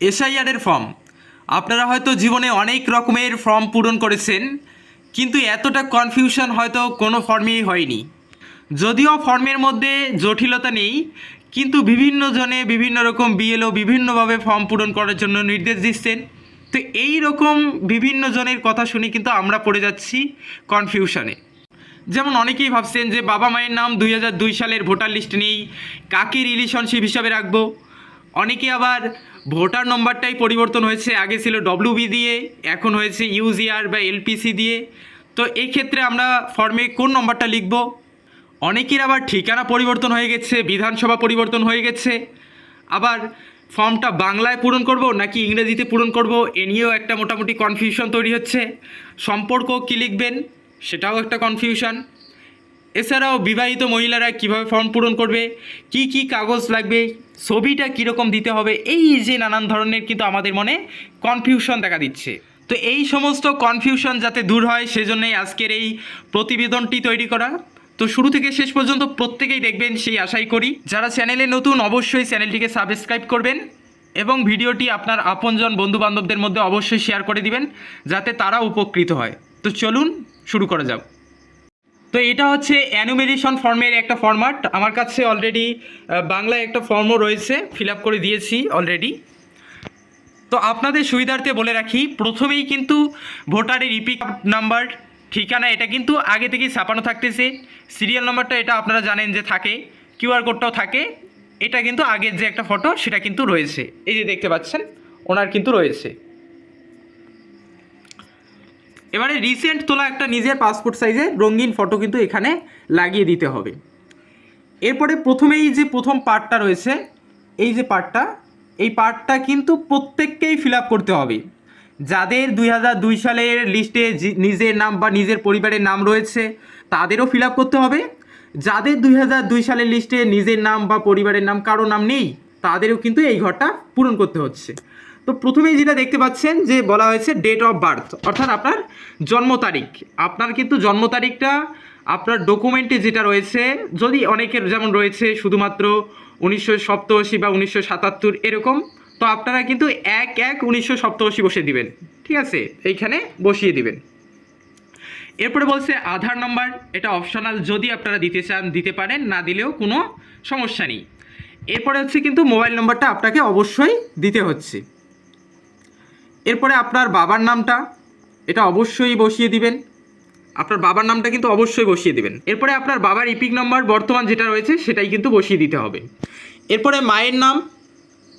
এসআইআরের ফর্ম। আপনারা হয়তো জীবনে অনেক রকমের ফর্ম পূরণ করেছেন, কিন্তু এতটা কনফিউশন হয়তো কোনো ফর্মেই হয়নি। যদিও ফর্মের মধ্যে জটিলতা নেই, কিন্তু বিভিন্ন জনে বিভিন্ন রকম বিএলও বিভিন্নভাবে ফর্ম পূরণ করার জন্য নির্দেশ দিচ্ছেন। তো এই রকম বিভিন্ন জনের কথা শুনে কিন্তু আমরা পড়ে যাচ্ছি কনফিউশনে যেমন অনেকেই ভাবছেন যে বাবা মায়ের নাম দুই সালের ভোটার লিস্ট নেই, কাকে রিলেশনশিপ হিসাবে রাখব? অনেকে আবার ভোটার নম্বরটাই পরিবর্তন হয়েছে, আগে ছিল ডব্লিউবি দিয়ে, এখন হয়েছে ইউজিআর বা এলপিসি দিয়ে। তো এই ক্ষেত্রে আমরা ফর্মে কোন নম্বরটা লিখব? অনেকের আবার ঠিকানা পরিবর্তন হয়ে গেছে, বিধানসভা পরিবর্তন হয়ে গেছে। আবার ফর্মটা বাংলায় পূরণ করব নাকি ইংরেজিতে পূরণ করব, এ নিয়েও একটা মোটামুটি কনফিউশন তৈরি হচ্ছে। সম্পর্ক কী লিখবেন, সেটাও একটা কনফিউশন এছাড়াও বিবাহিত মহিলারা কীভাবে ফর্ম পূরণ করবে? কি কি কাগজ লাগবে? ছবিটা কীরকম দিতে হবে? এই যে নানান ধরনের কিন্তু আমাদের মনে কনফিউশন দেখা দিচ্ছে। তো এই সমস্ত কনফিউশন যাতে দূর হয়, সেজন্যই আজকের এই প্রতিবেদনটি তৈরি করা। তো শুরু থেকে শেষ পর্যন্ত প্রত্যেকেই দেখবেন, সেই আশাই করি। যারা চ্যানেলে নতুন, অবশ্যই চ্যানেলটিকে সাবস্ক্রাইব করবেন এবং ভিডিওটি আপনার আপনজন বন্ধু বান্ধবদের মধ্যে অবশ্যই শেয়ার করে দিবেন, যাতে তারা উপকৃত হয়। তো চলুন, শুরু করা যাক। তো এটা হচ্ছে অ্যানুমেরেশন ফর্মের একটা ফরম্যাট আমার কাছে অলরেডি বাংলায় একটা ফর্মও রয়েছে ফিল আপ করে দিয়েছি অলরেডি তো আপনাদের সুবিধার্থে বলে রাখি, প্রথমেই কিন্তু ভোটারের ইপিক নাম্বার ঠিকানা, এটা কিন্তু আগে থেকেই ছাপানো থাকতেছে। সিরিয়াল নাম্বারটা এটা আপনারা জানেন যে থাকে কিউআর কোডটাও থাকে। এটা কিন্তু আগের যে একটা ফটো সেটা কিন্তু রয়েছে। এই যে দেখতে পাচ্ছেন, ওনার কিন্তু রয়েছে। এবারে রিসেন্ট তোলা একটা নিজের পাসপোর্ট সাইজে রঙিন ফটো কিন্তু এখানে লাগিয়ে দিতে হবে। এরপরে প্রথমেই যে প্রথম পার্টটা রয়েছে, এই যে পার্টটা এই পার্টটা কিন্তু প্রত্যেককেই ফিল আপ করতে হবে। যাদের দুই হাজার দুই সালের লিস্টে নিজের নাম বা নিজের পরিবারের নাম রয়েছে, তাদেরও ফিল আপ করতে হবে। যাদের দুই হাজার দুই সালের লিস্টে নিজের নাম বা পরিবারের নাম, কারও নাম নেই, তাদেরও কিন্তু এই ঘরটা পূরণ করতে হচ্ছে। তো প্রথমেই যেটা দেখতে পাচ্ছেন যে বলা হয়েছে ডেট অফ বার্থ অর্থাৎ আপনার জন্ম তারিখ। আপনার কিন্তু জন্ম তারিখটা, আপনার ডকুমেন্টে যেটা রয়েছে, যদি অনেকের যেমন রয়েছে, শুধুমাত্র উনিশশো সপ্তাশি বা উনিশশো সাতাত্তর এরকম, তো আপনারা কিন্তু এক এক উনিশশো সপ্তাশি বসে দিবেন। ঠিক আছে? এইখানে বসিয়ে দিবেন। এরপরে বলছে আধার নাম্বার এটা অপশনাল যদি আপনারা দিতে চান, দিতে পারেন, না দিলেও কোনো সমস্যা নেই। এরপরে হচ্ছে কিন্তু মোবাইল নম্বরটা আপনাকে অবশ্যই দিতে হচ্ছে। এরপরে আপনার বাবার নামটা, এটা অবশ্যই বসিয়ে দিবেন। আপনার বাবার নামটা কিন্তু অবশ্যই বসিয়ে দিবেন। এরপরে আপনার বাবার ইপিক নাম্বার বর্তমান যেটা রয়েছে, সেটাই কিন্তু বসিয়ে দিতে হবে। এরপরে মায়ের নাম,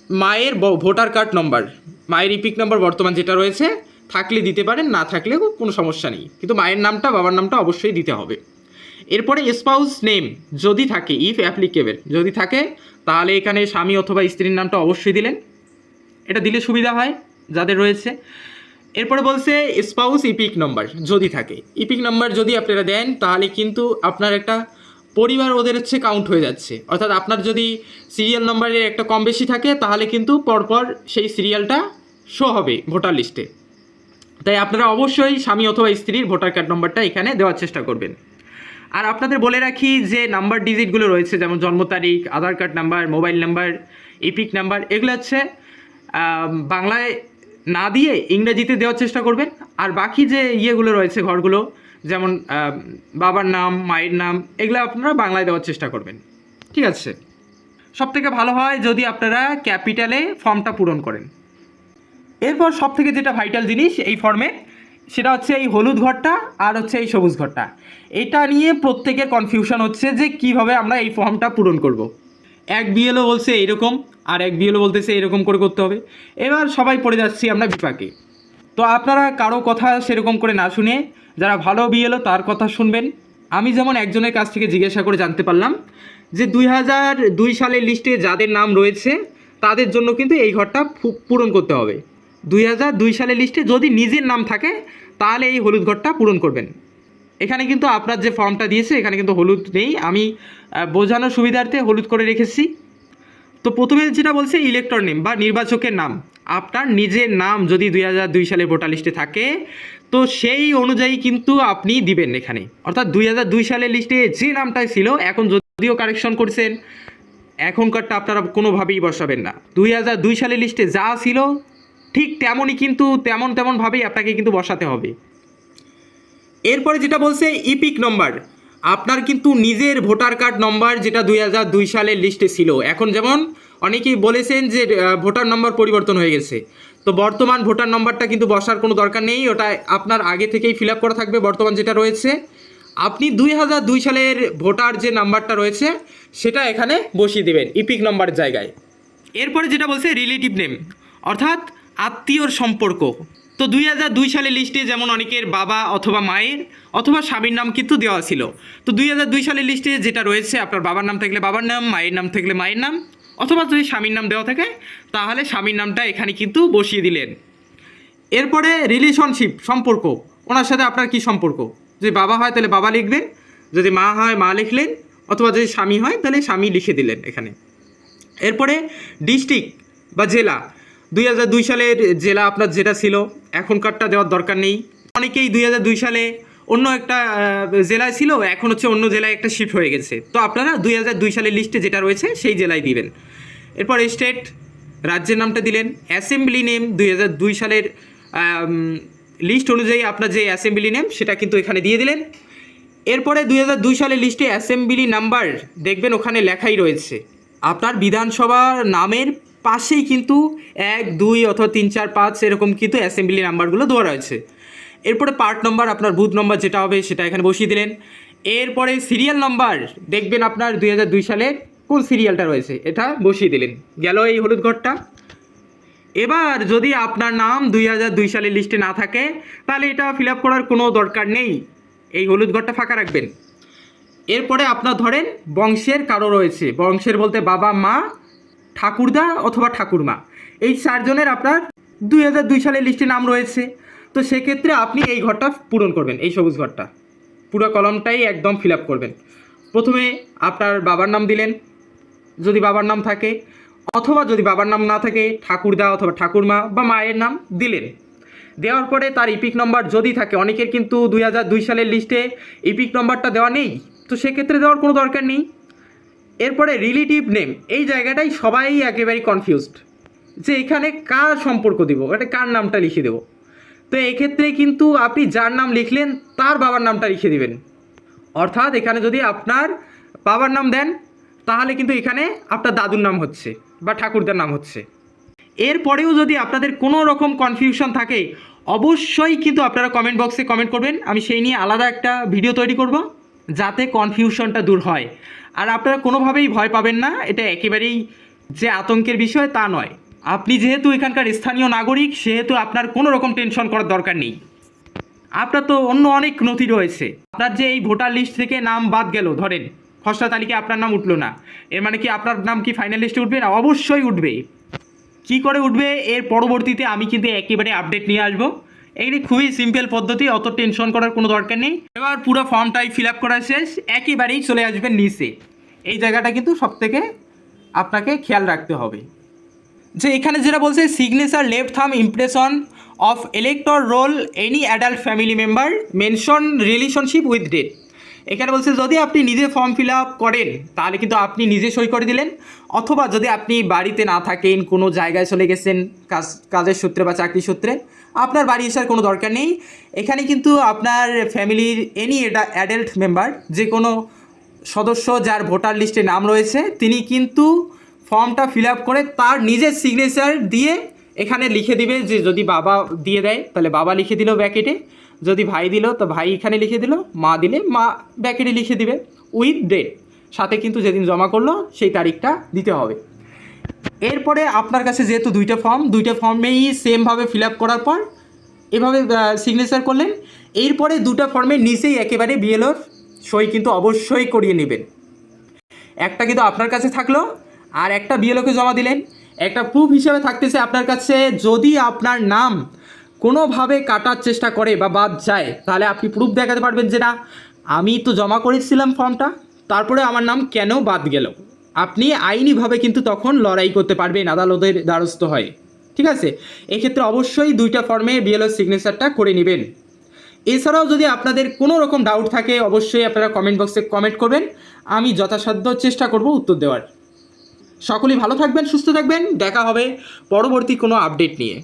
মায়ের ভোটার কার্ড নম্বর মায়ের ইপিক নাম্বার বর্তমান যেটা রয়েছে, থাকলে দিতে পারেন, না থাকলেও কোনো সমস্যা নেই। কিন্তু মায়ের নামটা, বাবার নামটা অবশ্যই দিতে হবে। এরপরে স্পাউস নেম যদি থাকে ইফ অ্যাপ্লিকেবল যদি থাকে, তাহলে এখানে স্বামী অথবা স্ত্রীর নামটা অবশ্যই দিলেন। এটা দিলে সুবিধা হয়। যাদের রয়েছে। এরপরে বলছে স্পাউস ইপিক নাম্বার যদি থাকে। ইপিক নাম্বার যদি আপনারা দেন, তাহলে কিন্তু আপনার একটা পরিবার ওদের হচ্ছে কাউন্ট হয়ে যাচ্ছে। অর্থাৎ আপনার যদি সিরিয়াল নাম্বারের একটা কম বেশি থাকে, তাহলে কিন্তু পরপর সেই সিরিয়ালটা শো হবে ভোটার লিস্টে তাই আপনারা অবশ্যই স্বামী অথবা স্ত্রীর ভোটার কার্ড নম্বরটা এখানে দেওয়ার চেষ্টা করবেন। আর আপনাদের বলে রাখি যে নাম্বার ডিজিটগুলো রয়েছে, যেমন জন্ম তারিখ Aadhaar card number mobile number EPIC number এগুলো হচ্ছে বাংলায় না দিয়ে ইংরেজিতে দেওয়ার চেষ্টা করবেন। আর বাকি যে ইয়েগুলো রয়েছে ঘরগুলো, যেমন বাবার নাম, মায়ের নাম, এগুলো আপনারা বাংলায় দেওয়ার চেষ্টা করবেন। ঠিক আছে? সব থেকে ভালো হয় যদি আপনারা ক্যাপিটালে ফর্মটা পূরণ করেন। এরপর সব থেকে যেটা ভাইটাল জিনিস এই ফর্মে, সেটা হচ্ছে এই হলুদ ঘরটা আর হচ্ছে এই সবুজ ঘরটা। এটা নিয়ে প্রত্যেকের কনফিউশন হচ্ছে যে কীভাবে আমরা এই ফর্মটা পূরণ করব। এক বিএলও বলছে এইরকম আর এক বিএলও বলতেছে এরকম করে করতে হবে। এবার সবাই পড়ে যাচ্ছি আমরা বিপাকে। তো আপনারা কারও কথা সেরকম করে না শুনে যারা ভালো বিএলও তার কথা শুনবেন। আমি যেমন একজনের কাছ থেকে জিজ্ঞাসা করে জানতে পারলাম যে দুই হাজার দুই সালের লিস্টে যাদের নাম রয়েছে, তাদের জন্য কিন্তু এই ঘরটা পূরণ করতে হবে। দুই হাজার দুই সালের লিস্টে যদি নিজের নাম থাকে, তাহলে এই হলুদ ঘরটা পূরণ করবেন। এখানে কিন্তু আপনার যে ফর্মটা দিয়েছে, এখানে কিন্তু হলুদ নেই। আমি বোঝানোর সুবিধার্থে হলুদ করে রেখেছি। তো প্রথমে যেটা বলছে ইলেকটর নেম বা নির্বাচকের নাম। আপনার নিজের নাম যদি দুই হাজার দুই সালে ভোটার লিস্টে থাকে, তো সেই অনুযায়ী কিন্তু আপনি দিবেন এখানে। অর্থাৎ দুই হাজার দুই সালের লিস্টে যে নামটাই ছিল, এখন যদিও কারেকশন করছেন, এখনকারটা আপনারা কোনোভাবেই বসাবেন না। দুই হাজার দুই সালের লিস্টে যা ছিল, ঠিক তেমনই কিন্তু তেমন তেমনভাবেই আপনাকে কিন্তু বসাতে হবে। এরপরে যেটা বলছে ইপিক নম্বর আপনার কিন্তু নিজের ভোটার কার্ড নম্বর যেটা দুই হাজার দুই সালের লিস্টে ছিল। এখন যেমন অনেকেই বলেছেন যে ভোটার নম্বর পরিবর্তন হয়ে গেছে। তো বর্তমান ভোটার নম্বরটা কিন্তু বসার কোনো দরকার নেই, ওটা আপনার আগে থেকেই ফিল আপ করা থাকবে বর্তমান যেটা রয়েছে। আপনি দুই হাজার দুই সালের ভোটার যে নাম্বারটা রয়েছে, সেটা এখানে বসিয়ে দেবেন ইপিক নম্বর জায়গায়। এরপরে যেটা বলছে রিলেটিভ নেম অর্থাৎ আত্মীয়র সম্পর্ক। তো দুই হাজার দুই সালে লিস্টে যেমন অনেকের বাবা অথবা মায়ের অথবা স্বামীর নাম কিন্তু দেওয়া ছিল। তো দুই হাজার দুই সালের লিস্টে যেটা রয়েছে, আপনার বাবার নাম থাকলে বাবার নাম, মায়ের নাম থাকলে মায়ের নাম, অথবা যদি স্বামীর নাম দেওয়া থাকে, তাহলে স্বামীর নামটা এখানে কিন্তু বসিয়ে দিলেন। এরপরে রিলেশনশিপ সম্পর্ক, ওনার সাথে আপনার কি সম্পর্ক? যদি বাবা হয়, তাহলে বাবা লিখবেন, যদি মা হয়, মা লিখলেন, অথবা যদি স্বামী হয়, তাহলে স্বামী লিখে দিলেন এখানে। এরপরে ডিস্ট্রিক্ট বা জেলা দুই হাজার দুই সালের জেলা আপনার যেটা ছিল, এখনকারটা দেওয়ার দরকার নেই। অনেকেই দুই হাজার দুই সালে অন্য একটা জেলায় ছিল, এখন হচ্ছে অন্য জেলায় একটা শিফট হয়ে গেছে। তো আপনারা দুই হাজার দুই সালের লিস্টে যেটা রয়েছে, সেই জেলায় দিবেন। এরপর স্টেট রাজ্যের নামটা দিলেন। অ্যাসেম্বলি নেম দুই হাজার দুই সালের লিস্ট অনুযায়ী আপনার যে অ্যাসেম্বলি নেম সেটা কিন্তু এখানে দিয়ে দিলেন। এরপরে দুই হাজার দুই সালের লিস্টে অ্যাসেম্বলি নাম্বার দেখবেন, ওখানে লেখাই রয়েছে। আপনার বিধানসভার নামের পাশেই কিন্তু এক, দুই অথবা তিন, চার, পাঁচ এরকম কিন্তু অ্যাসেম্বলি নাম্বারগুলো দেওয়া রয়েছে। এরপরে পার্ট নম্বর আপনার বুথ নম্বর যেটা হবে সেটা এখানে বসিয়ে দিলেন। এরপরে সিরিয়াল নাম্বার দেখবেন আপনার দুই হাজার দুই সালের কোন সিরিয়ালটা রয়েছে, এটা বসিয়ে দিলেন। গেল এই হলুদ ঘরটা। এবার যদি আপনার নাম দুই হাজার দুই সালের লিস্টে না থাকে, তাহলে এটা ফিল আপ করার কোনো দরকার নেই। এই হলুদ ঘরটা ফাঁকা রাখবেন। এরপরে আপনার ধরেন বংশের কারও রয়েছে। বংশের বলতে বাবা, মা ঠাকুরদা অথবা ঠাকুরমা। এই চারজনের আপনার দুই হাজার দুই সালের লিস্টে নাম রয়েছে। তো সেক্ষেত্রে আপনি এই ঘরটা পূরণ করবেন, এই সবুজ ঘরটা। পুরো কলমটাই একদম ফিল আপ করবেন। প্রথমে আপনার বাবার নাম দিলেন, যদি বাবার নাম থাকে, অথবা যদি বাবার নাম না থাকে, ঠাকুরদা অথবা ঠাকুরমা বা মায়ের নাম দিলেন। দেওয়ার পরে তার ইপিক নম্বর যদি থাকে, অনেকের কিন্তু দুই হাজার দুই সালের লিস্টে ইপিক নম্বরটা দেওয়া নেই। তো সেক্ষেত্রে দেওয়ার কোনো দরকার নেই। এরপরে রিলেটিভ নেম এই জায়গাটাই সবাই একেবারেই কনফিউজড যে এখানে কার সম্পর্ক দিব, এটা কার নামটা লিখে দেবো? তো এক্ষেত্রে কিন্তু আপনি যার নাম লিখলেন, তার বাবার নামটা লিখে দিবেন। অর্থাৎ এখানে যদি আপনার বাবার নাম দেন, তাহলে কিন্তু এখানে আপনার দাদুর নাম হচ্ছে বা ঠাকুরদার নাম হচ্ছে। এরপরেও যদি আপনাদের কোনো রকম কনফিউশন থাকে, অবশ্যই কিন্তু আপনারা কমেন্ট বক্সে কমেন্ট করবেন। আমি সেই নিয়ে আলাদা একটা ভিডিও তৈরি করব, যাতে কনফিউশনটা দূর হয়। আর আপনারা কোনোভাবেই ভয় পাবেন না, এটা একেবারেই যে আতঙ্কের বিষয় তা নয়। আপনি যেহেতু এখানকার স্থানীয় নাগরিক, সেহেতু আপনার কোনো রকম টেনশন করার দরকার নেই। আপনার তো অন্য অনেক নথি রয়েছে। আপনার যে এই ভোটার লিস্ট থেকে নাম বাদ গেল, ধরেন, খসড়া তালিকায় আপনার নাম উঠল না, এর মানে কি আপনার নাম কি ফাইনাল লিস্টে উঠবে না? অবশ্যই উঠবে। কি করে উঠবে? এর পরবর্তীতে আমি কিন্তু একেবারে আপডেট নিয়ে আসব। এইটি খুবই সিম্পল পদ্ধতি, অত টেনশন করার কোনো দরকার নেই। এবার পুরো ফর্মটাই ফিল আপ করা শেষ, একেবারেই চলে আসবেন নিচে। এই জায়গাটা কিন্তু সব থেকে আপনাকে খেয়াল রাখতে হবে। যে এখানে যেটা বলছে signature left thumb impression of elector roll any adult family member mention relationship with date এখানে বলছে, যদি আপনি নিজে ফর্ম ফিল আপ করেন, তাহলে কিন্তু আপনি নিজে সই করে দিলেন। অথবা যদি আপনি বাড়িতে না থাকেন, কোনো জায়গায় চলে গেছেন, কাজ, কাজের সূত্রে বা চাকরি সূত্রে, আপনার বাড়ি আসার কোনো দরকার নেই। এখানে কিন্তু আপনার ফ্যামিলির এনি এটা অ্যাডাল্ট মেম্বার যে কোনো সদস্য যার ভোটার লিস্টে নাম রয়েছে, তিনি কিন্তু ফর্মটা ফিল আপ করে তার নিজের সিগনেচার দিয়ে এখানে লিখে দিবে যে, যদি বাবা দিয়ে দেয়, তাহলে বাবা লিখে দিল ব্যাকেটে যদি ভাই দিল, তো ভাই এখানে লিখে দিল, মা দিলে মা ব্যাকেটে লিখে দিবে উইথ ডেট সাথে কিন্তু যেদিন জমা করল, সেই তারিখটা দিতে হবে। এরপরে আপনার কাছে যেহেতু দুইটা ফর্ম দুইটা ফর্মেই সেমভাবে ফিল আপ করার পর, এভাবে সিগনেচার করলেন। এরপরে দুটো ফর্মের নিচেই একেবারে বিএলওর সই কিন্তু অবশ্যই করিয়ে নেবেন। একটা কিন্তু আপনার কাছে থাকল, আর একটা বিএলওকে জমা দিলেন। একটা প্রুফ হিসাবে থাকতেছে আপনার কাছে, যদি আপনার নাম কোনোভাবে কাটার চেষ্টা করে বা বাদ যায়, তাহলে আপনি প্রুফ দেখাতে পারবেন যে না, আমি তো জমা করেছিলাম ফর্মটা তারপরে আমার নাম কেন বাদ গেল? আপনি আইনিভাবে কিন্তু তখন লড়াই করতে পারবেন, আদালতের দ্বারস্থ হয়। ঠিক আছে? এক্ষেত্রে অবশ্যই দুইটা ফর্মে বিএলও সিগনেচারটা করে নেবেন। এছাড়াও যদি আপনাদের কোনো রকম ডাউট থাকে, অবশ্যই আপনারা কমেন্ট বক্সে কমেন্ট করবেন। আমি যথাসাধ্য চেষ্টা করব উত্তর দেওয়ার। সকলেই ভালো থাকবেন, সুস্থ থাকবেন। দেখা হবে পরবর্তী কোনো আপডেট নিয়ে।